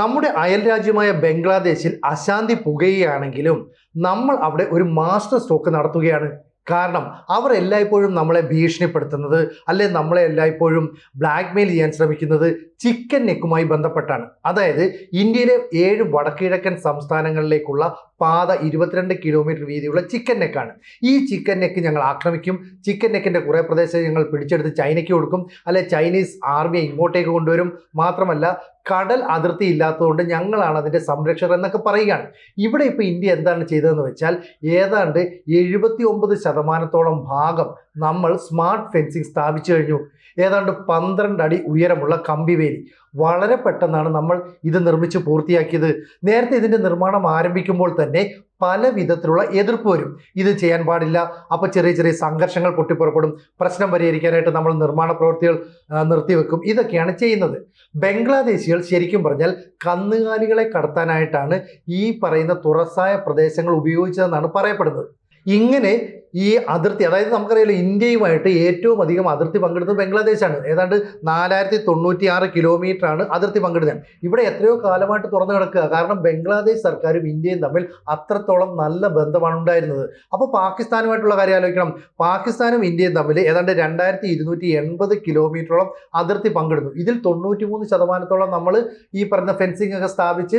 നമ്മുടെ അയൽ രാജ്യമായ ബംഗ്ലാദേശിൽ അശാന്തി പുകയുകയാണെങ്കിലും നമ്മൾ അവിടെ ഒരു മാസ്റ്റർ സ്ട്രോക്ക് നടത്തുകയാണ്. കാരണം അവർ എല്ലായ്പ്പോഴും നമ്മളെ ഭീഷണിപ്പെടുത്തുന്നത് അല്ലെ നമ്മളെ എല്ലായ്പ്പോഴും ബ്ലാക്ക്മെയിൽ ചെയ്യാൻ ശ്രമിക്കുന്നത് ചിക്കൻ നെക്കുമായി ബന്ധപ്പെട്ടാണ്. അതായത് ഇന്ത്യയിലെ ഏഴ് വടക്കിഴക്കൻ സംസ്ഥാനങ്ങളിലേക്കുള്ള പാത ഇരുപത്തിരണ്ട് കിലോമീറ്റർ വീതിയുള്ള ചിക്കൻ നെക്കാണ് ഈ ചിക്കൻ നെക്ക് ഞങ്ങൾ ആക്രമിക്കും. ചിക്കൻ നെക്കിന്റെ കുറേ പ്രദേശം ഞങ്ങൾ പിടിച്ചെടുത്ത് ചൈനയ്ക്ക് കൊടുക്കും. അല്ലെ ചൈനീസ് ആർമിയെ ഇങ്ങോട്ടേക്ക് കൊണ്ടുവരും. മാത്രമല്ല കടൽ അതിർത്തി ഇല്ലാത്തതുകൊണ്ട് ഞങ്ങളാണ് അതിന്റെ സംരക്ഷകർ എന്നൊക്കെ പറയുകയാണ്. ഇവിടെ ഇപ്പോൾ ഇന്ത്യ എന്താണ് ചെയ്തതെന്ന് വെച്ചാൽ ഏതാണ്ട് എഴുപത്തി ഒമ്പത് ശതമാനത്തോളം ഭാഗം നമ്മൾ സ്മാർട്ട് ഫെൻസിങ് സ്ഥാപിച്ചു കഴിഞ്ഞു. ഏതാണ്ട് പന്ത്രണ്ട് അടി ഉയരമുള്ള കമ്പിവേലി വളരെ പെട്ടെന്നാണ് നമ്മൾ ഇത് നിർമ്മിച്ച് പൂർത്തിയാക്കിയത്. നേരത്തെ ഇതിന്റെ നിർമ്മാണം ആരംഭിക്കുമ്പോൾ തന്നെ പല വിധത്തിലുള്ള എതിർപ്പ് വരും. ഇത് ചെയ്യാൻ പാടില്ല. അപ്പോൾ ചെറിയ ചെറിയ സംഘർഷങ്ങൾ പൊട്ടിപ്പുറപ്പെടും. പ്രശ്നം പരിഹരിക്കാനായിട്ട് നമ്മൾ നിർമ്മാണ പ്രവൃത്തികൾ നിർത്തിവെക്കും. ഇതൊക്കെയാണ് ചെയ്യുന്നത്. ബംഗ്ലാദേശികൾ ശരിക്കും പറഞ്ഞാൽ കന്നുകാലികളെ കടത്താനായിട്ടാണ് ഈ പറയുന്ന തുറസായ പ്രദേശങ്ങൾ ഉപയോഗിച്ചതെന്നാണ് പറയപ്പെടുന്നത്. ഇങ്ങനെ ഈ അതിർത്തി അതായത് നമുക്കറിയാലോ ഇന്ത്യയുമായിട്ട് ഏറ്റവും അധികം അതിർത്തി പങ്കിടുന്നത് ബംഗ്ലാദേശാണ്. ഏതാണ്ട് നാലായിരത്തി തൊണ്ണൂറ്റി ആറ് കിലോമീറ്റർ ആണ് അതിർത്തി പങ്കിടുന്നത്. ഇവിടെ എത്രയോ കാലമായിട്ട് തുറന്നു കിടക്കുക. കാരണം ബംഗ്ലാദേശ് സർക്കാരും ഇന്ത്യയും തമ്മിൽ അത്രത്തോളം നല്ല ബന്ധമാണ് ഉണ്ടായിരുന്നത്. അപ്പോൾ പാകിസ്ഥാനുമായിട്ടുള്ള കാര്യം ആലോചിക്കണം. പാകിസ്ഥാനും ഇന്ത്യയും തമ്മിൽ ഏതാണ്ട് രണ്ടായിരത്തി ഇരുന്നൂറ്റി എൺപത് കിലോമീറ്ററോളം അതിർത്തി പങ്കിടുന്നു. ഇതിൽ തൊണ്ണൂറ്റി മൂന്ന് ശതമാനത്തോളം നമ്മൾ ഈ പറഞ്ഞ ഫെൻസിംഗ് ഒക്കെ സ്ഥാപിച്ച്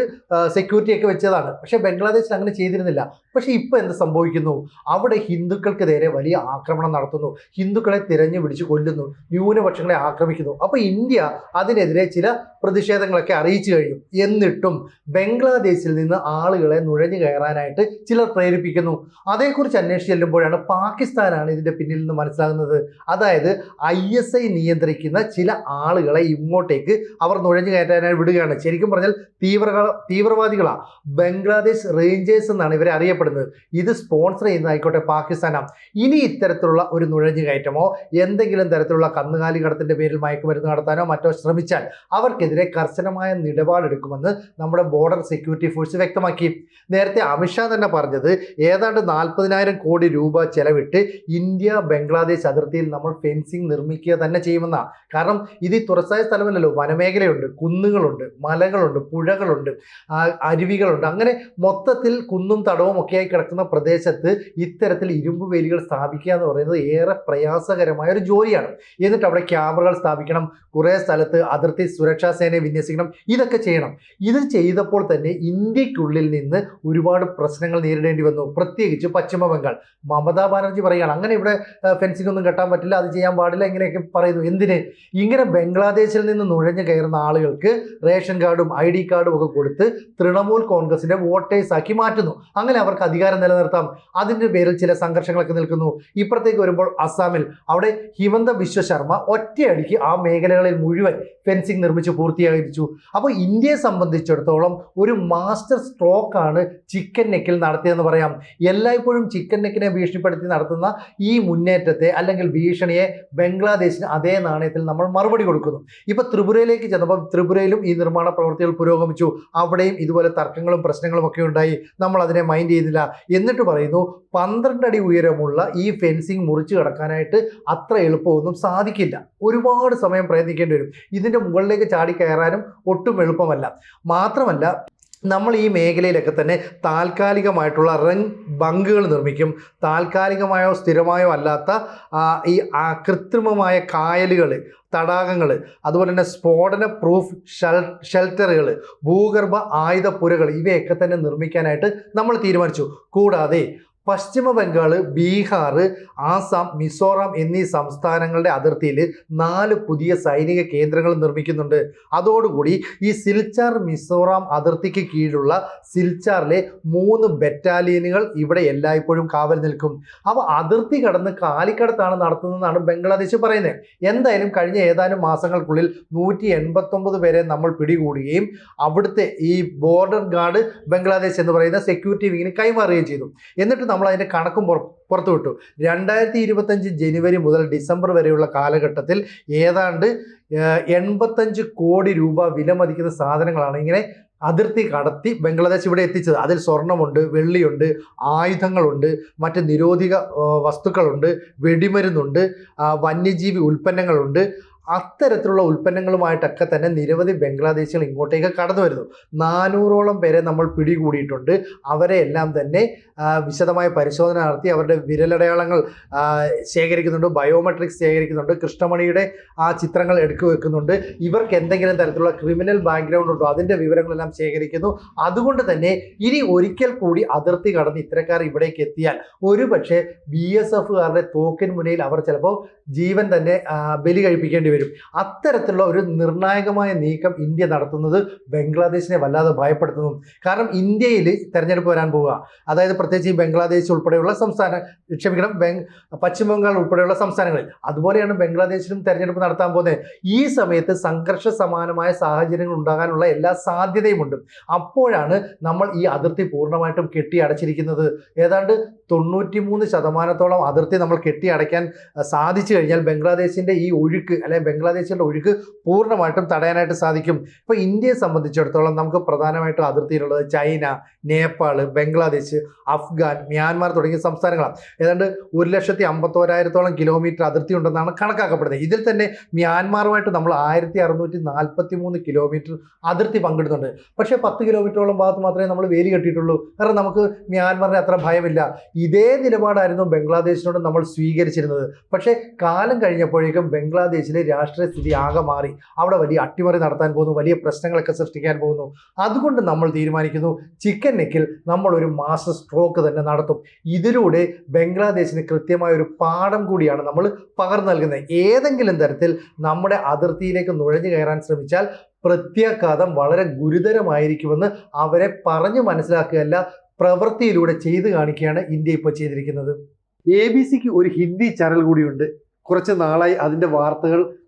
സെക്യൂരിറ്റി ഒക്കെ വെച്ചതാണ്. പക്ഷേ ബംഗ്ലാദേശിൽ അങ്ങനെ ചെയ്തിരുന്നില്ല. പക്ഷേ ഇപ്പോൾ എന്ത് സംഭവിക്കുന്നു? അവിടെ ഹിന്ദുക്കൾക്ക് നേരെ വലിയ ആക്രമണം നടത്തുന്നു. ഹിന്ദുക്കളെ തിരഞ്ഞു പിടിച്ച് കൊല്ലുന്നു. ന്യൂനപക്ഷങ്ങളെ ആക്രമിക്കുന്നു. അപ്പോൾ ഇന്ത്യ അതിനെതിരെ ചില പ്രതിഷേധങ്ങളൊക്കെ അറിയിച്ചു കഴിഞ്ഞു. എന്നിട്ടും ബംഗ്ലാദേശിൽ നിന്ന് ആളുകളെ നുഴഞ്ഞു കയറാനായിട്ട് ചിലർ പ്രേരിപ്പിക്കുന്നു. അതേക്കുറിച്ച് അന്വേഷിച്ച് ചെല്ലുമ്പോഴാണ് പാകിസ്ഥാനാണ് ഇതിന്റെ പിന്നിൽ നിന്ന് മനസ്സിലാകുന്നത്. അതായത് ഐ എസ് ഐ നിയന്ത്രിക്കുന്ന ചില ആളുകളെ ഇങ്ങോട്ടേക്ക് അവർ നുഴഞ്ഞു കയറ്റാനായി വിടുകയാണ്. ശരിക്കും പറഞ്ഞാൽ തീവ്ര തീവ്രവാദികളാണ് ബംഗ്ലാദേശ് റേഞ്ചേഴ്സ് എന്നാണ് ഇവരെ അറിയപ്പെടുന്നത്. ഇത് സ്പോൺസർ ചെയ്യുന്നതായിക്കോട്ടെ പാകിസ്ഥാനാണ് ഇനി ഇത്തരത്തിലുള്ള ഒരു നുഴഞ്ഞു കയറ്റമോ എന്തെങ്കിലും തരത്തിലുള്ള കന്നുകാലി കടത്തിന്റെ പേരിൽ മയക്കുമരുന്ന് നടത്താനോ മറ്റോ ശ്രമിച്ചാൽ അവർക്കെതിരെ കർശനമായ നിലപാടെടുക്കുമെന്ന് നമ്മുടെ ബോർഡർ സെക്യൂരിറ്റി ഫോഴ്സ് വ്യക്തമാക്കി. നേരത്തെ അമിത്ഷാ തന്നെ പറഞ്ഞത് ഏതാണ്ട് നാൽപ്പതിനായിരം കോടി രൂപ ചെലവിട്ട് ഇന്ത്യ ബംഗ്ലാദേശ് അതിർത്തിയിൽ നമ്മൾ ഫെൻസിങ് നിർമ്മിക്കുക തന്നെ ചെയ്യുമെന്നാണ് കാരണം ഇത് തുറസായ സ്ഥലമല്ലല്ലോ വനമേഖലയുണ്ട് കുന്നുകളുണ്ട് മലകളുണ്ട് പുഴകളുണ്ട് അരുവികളുണ്ട്. അങ്ങനെ മൊത്തത്തിൽ കുന്നും തടവും ഒക്കെയായി കിടക്കുന്ന പ്രദേശത്ത് ഇത്തരത്തിൽ ഇരുമ്പ് വേലികൾ സ്ഥാപിക്കുക എന്ന് പറയുന്നത് ഏറെ പ്രയാസകരമായ ഒരു ജോലിയാണ്. എന്നിട്ട് അവിടെ ക്യാമറകൾ സ്ഥാപിക്കണം കുറേ സ്ഥലത്ത് അതിർത്തി സുരക്ഷാ സേനയെ വിന്യസിക്കണം ഇതൊക്കെ ചെയ്യണം. ഇത് ചെയ്തപ്പോൾ തന്നെ ഇന്ത്യക്കുള്ളിൽ നിന്ന് ഒരുപാട് പ്രശ്നങ്ങൾ നേരിടേണ്ടി വന്നു. പ്രത്യേകിച്ച് പശ്ചിമ ബംഗാൾ. മമതാ ബാനർജി പറയുകയാണ് അങ്ങനെ ഇവിടെ ഫെൻസിംഗ് ഒന്നും കെട്ടാൻ പറ്റില്ല അത് ചെയ്യാൻ പാടില്ല ഇങ്ങനെയൊക്കെ പറയുന്നു. എന്തിന്? ഇങ്ങനെ ബംഗ്ലാദേശിൽ നിന്ന് നുഴഞ്ഞു കയറുന്ന ആളുകൾക്ക് റേഷൻ കാർഡും ഐ ഡി കാർഡും ഒക്കെ കൊടുത്ത് തൃണമൂൽ കോൺഗ്രസിന്റെ വോട്ടേഴ്സ് ആക്കി മാറ്റുന്നു. അങ്ങനെ അവർക്ക് അധികാരം നിലനിർത്താം. അതിന്റെ പേരിൽ ചില സംഘർഷങ്ങളൊക്കെ നിൽക്കുന്നു. ഇപ്പുറത്തേക്ക് വരുമ്പോൾ അസ്സാമിൽ. അവിടെ ഹിമന്ത വിശ്വ ശർമ്മ ഒറ്റയടിക്ക് ആ മേഖലകളിൽ മുഴുവൻ ഫെൻസിങ് നിർമ്മിച്ച് പൂർത്തീകരിച്ചു അപ്പോൾ ഇന്ത്യയെ സംബന്ധിച്ചിടത്തോളം ഒരു മാസ്റ്റർ സ്ട്രോക്ക് ആണ് ചിക്കൻ നെക്കിൽ നടത്തിയതെന്ന് പറയാം. എല്ലായ്പ്പോഴും ചിക്കൻ നെക്കിനെ ഭീഷണിപ്പെടുത്തി നടത്തുന്ന ഈ മുന്നേറ്റത്തെ അല്ലെങ്കിൽ ഭീഷണിയെ ബംഗ്ലാദേശിന് അതേ നാണയത്തിൽ നമ്മൾ മറുപടി കൊടുക്കുന്നു. ഇപ്പോൾ ത്രിപുരയിലേക്ക് ചെന്നപ്പോൾ ത്രിപുരയിലും ഈ നിർമ്മാണ പ്രവൃത്തികൾ പുരോഗമിച്ചു. അവിടെയും ഇതുപോലെ തർക്കങ്ങളും പ്രശ്നങ്ങളും ഒക്കെ ഉണ്ടായി. നമ്മൾ അതിനെ മൈൻഡ് ചെയ്തില്ല എന്നിട്ട് പറയുന്നു പന്ത്രണ്ട് അടി ഉയരമുള്ള ഈ ഫെൻസിങ് മുറിച്ച് കടക്കാനായിട്ട് അത്ര എളുപ്പമൊന്നും സാധിക്കില്ല. ഒരുപാട് സമയം പ്രയത്നിക്കേണ്ടി വരും. ഇതിന്റെ മുകളിലേക്ക് ചാടി കയറാനും ഒട്ടും എളുപ്പമല്ല. മാത്രമല്ല നമ്മൾ ഈ മേഖലയിലൊക്കെ തന്നെ താൽക്കാലികമായിട്ടുള്ള റങ് ബങ്കുകൾ നിർമ്മിക്കും. താൽക്കാലികമായോ സ്ഥിരമായോ അല്ലാത്ത ഈ കൃത്രിമമായ കായലുകൾ തടാകങ്ങൾ അതുപോലെ തന്നെ സ്ഫോടന പ്രൂഫ് ഷെൽ ഷെൽട്ടറുകൾ ഭൂഗർഭ ആയുധപ്പുരകൾ ഇവയൊക്കെ തന്നെ നിർമ്മിക്കാനായിട്ട് നമ്മൾ തീരുമാനിച്ചു. കൂടാതെ പശ്ചിമ ബംഗാൾ ബീഹാർ ആസാം മിസോറാം എന്നീ സംസ്ഥാനങ്ങളുടെ അതിർത്തിയിൽ നാല് പുതിയ സൈനിക കേന്ദ്രങ്ങൾ നിർമ്മിക്കുന്നുണ്ട്. അതോടുകൂടി ഈ സിൽച്ചാർ മിസോറാം അതിർത്തിക്ക് കീഴിലുള്ള സിൽച്ചാറിലെ മൂന്ന് ബറ്റാലിയനുകൾ ഇവിടെ എല്ലായ്പ്പോഴും കാവൽ നിൽക്കും. അവ അതിർത്തി കടന്ന് കാലിക്കടത്താണ് നടത്തുന്നതെന്നാണ് ബംഗ്ലാദേശ് പറയുന്നത്. എന്തായാലും കഴിഞ്ഞ ഏതാനും മാസങ്ങൾക്കുള്ളിൽ നൂറ്റി എൺപത്തൊമ്പത് പേരെ നമ്മൾ പിടികൂടുകയും അവിടുത്തെ ഈ ബോർഡർ ഗാർഡ് ബംഗ്ലാദേശ് എന്ന് പറയുന്ന സെക്യൂരിറ്റി വിങ്ങിന് കൈമാറുകയും ചെയ്തു. എന്നിട്ട് നമ്മൾ അതിന്റെ കണക്കും പുറത്തു വിട്ടു രണ്ടായിരത്തി ഇരുപത്തഞ്ച് ജനുവരി മുതൽ ഡിസംബർ വരെയുള്ള കാലഘട്ടത്തിൽ ഏതാണ്ട് എൺപത്തഞ്ച് കോടി രൂപ വില മതിക്കുന്ന സാധനങ്ങളാണ് ഇങ്ങനെ അതിർത്തി കടത്തി ബംഗ്ലാദേശ് ഇവിടെ എത്തിച്ചത്. അതിൽ സ്വർണമുണ്ട് വെള്ളിയുണ്ട് ആയുധങ്ങളുണ്ട് മറ്റ് നിരോധിക വസ്തുക്കളുണ്ട് വെടിമരുന്നുണ്ട് വന്യജീവി ഉൽപ്പന്നങ്ങളുണ്ട്. അത്തരത്തിലുള്ള ഉൽപ്പന്നങ്ങളുമായിട്ടൊക്കെ തന്നെ നിരവധി ബംഗ്ലാദേശികൾ ഇങ്ങോട്ടേക്ക് കടന്നു വരുന്നു. നാനൂറോളം പേരെ നമ്മൾ പിടികൂടിയിട്ടുണ്ട്. അവരെ എല്ലാം തന്നെ വിശദമായ പരിശോധന നടത്തി അവരുടെ വിരലടയാളങ്ങൾ ശേഖരിക്കുന്നുണ്ട് ബയോമെട്രിക്സ് ശേഖരിക്കുന്നുണ്ട് കൃഷ്ണമണിയുടെ ആ ചിത്രങ്ങൾ എടുക്കു വെക്കുന്നുണ്ട്. ഇവർക്ക് എന്തെങ്കിലും തരത്തിലുള്ള ക്രിമിനൽ ബാക്ക്ഗ്രൗണ്ട് ഉണ്ടോ അതിന്റെ വിവരങ്ങളെല്ലാം ശേഖരിക്കുന്നു. അതുകൊണ്ട് തന്നെ ഇനി ഒരിക്കൽ കൂടി അതിർത്തി കടന്ന് ഇത്തരക്കാർ ഇവിടേക്ക് എത്തിയാൽ ഒരു പക്ഷേ ബി എസ് എഫുകാരുടെ തോക്കിൻ മുന്നിൽ അവർ ചിലപ്പോൾ ജീവൻ തന്നെ ബലി കഴിപ്പിക്കേണ്ടി വരും. അത്തരത്തിലുള്ള ഒരു നിർണായകമായ നീക്കം ഇന്ത്യ നടത്തുന്നത് ബംഗ്ലാദേശിനെ വല്ലാതെ ഭയപ്പെടുത്തുന്നു. കാരണം ഇന്ത്യയിൽ തെരഞ്ഞെടുപ്പ് വരാൻ പോവുക. അതായത് പ്രത്യേകിച്ച് ഈ ബംഗ്ലാദേശ് ഉൾപ്പെടെയുള്ള സംസ്ഥാന ക്ഷമിക്കണം ബംഗ് പശ്ചിമ ബംഗാൾ ഉൾപ്പെടെയുള്ള സംസ്ഥാനങ്ങളിൽ അതുപോലെയാണ് ബംഗ്ലാദേശിലും തെരഞ്ഞെടുപ്പ് നടത്താൻ പോകുന്നത്. ഈ സമയത്ത് സംഘർഷ സമാനമായ സാഹചര്യങ്ങൾ ഉണ്ടാകാനുള്ള എല്ലാ സാധ്യതയുമുണ്ട്. അപ്പോഴാണ് നമ്മൾ ഈ അതിർത്തി പൂർണമായിട്ടും കെട്ടി അടച്ചിരിക്കുന്നത് ഏതാണ്ട് തൊണ്ണൂറ്റിമൂന്ന് ശതമാനത്തോളം അതിർത്തി നമ്മൾ കെട്ടി അടയ്ക്കാൻ സാധിച്ചു കഴിഞ്ഞാൽ ബംഗ്ലാദേശിന്റെ ഈ ഒഴുക്ക് അല്ലെങ്കിൽ ബംഗ്ലാദേശിന്റെ ഒഴുക്ക് പൂർണമായിട്ടും തടയാനായിട്ട് സാധിക്കും. ഇപ്പോൾ ഇന്ത്യയെ സംബന്ധിച്ചിടത്തോളം നമുക്ക് പ്രധാനമായിട്ടും അതിർത്തിയിലുള്ളത് ചൈന നേപ്പാൾ ബംഗ്ലാദേശ് അഫ്ഗാൻ മ്യാൻമാർ തുടങ്ങിയ സംസ്ഥാനങ്ങളാണ്. ഏതാണ്ട് ഒരു ലക്ഷത്തി അമ്പത്തോരായിരത്തോളം കിലോമീറ്റർ അതിർത്തി ഉണ്ടെന്നാണ് കണക്കാക്കപ്പെടുന്നത്. ഇതിൽ തന്നെ മ്യാൻമാറുമായിട്ട് നമ്മൾ ആയിരത്തി അറുന്നൂറ്റി നാൽപ്പത്തി മൂന്ന് കിലോമീറ്റർ അതിർത്തി പങ്കിടുന്നുണ്ട്. പക്ഷേ പത്ത് കിലോമീറ്ററോളം ഭാഗത്ത് മാത്രമേ നമ്മൾ വേലി കെട്ടിയിട്ടുള്ളൂ. കാരണം നമുക്ക് മ്യാൻമാറിന് അത്ര ഭയമില്ല. ഇതേ നിലപാടായിരുന്നു ബംഗ്ലാദേശിനോട് നമ്മൾ സ്വീകരിച്ചിരുന്നത്. പക്ഷേ കാലം കഴിഞ്ഞപ്പോഴേക്കും ബംഗ്ലാദേശിലെ രാഷ്ട്രീയ സ്ഥിതി ആകെ മാറി. അവിടെ വലിയ അട്ടിമറി നടത്താൻ പോകുന്നു വലിയ പ്രശ്നങ്ങളൊക്കെ സൃഷ്ടിക്കാൻ പോകുന്നു. അതുകൊണ്ട് നമ്മൾ തീരുമാനിക്കുന്നു ചിക്കൻ നെക്കിൽ നമ്മൾ ഒരു സ്ട്രോക്ക് തന്നെ നടത്തും. ഇതിലൂടെ ബംഗ്ലാദേശിന് കൃത്യമായ ഒരു പാഠം കൂടിയാണ് നമ്മൾ പകർന്നു നൽകുന്നത്. ഏതെങ്കിലും തരത്തിൽ നമ്മുടെ അതിർത്തിയിലേക്ക് നുഴഞ്ഞു കയറാൻ ശ്രമിച്ചാൽ പ്രത്യാഘാതം വളരെ ഗുരുതരമായിരിക്കുമെന്ന് അവരെ പറഞ്ഞു മനസ്സിലാക്കുകയല്ല പ്രവൃത്തിയിലൂടെ ചെയ്തു കാണിക്കുകയാണ് ഇന്ത്യ ഇപ്പോൾ ചെയ്തിരിക്കുന്നത്. എ ബി സിക്ക് ഒരു ഹിന്ദി ചാനൽ കൂടിയുണ്ട്. കുറച്ച് നാളായി അതിന്റെ വാർത്തകൾ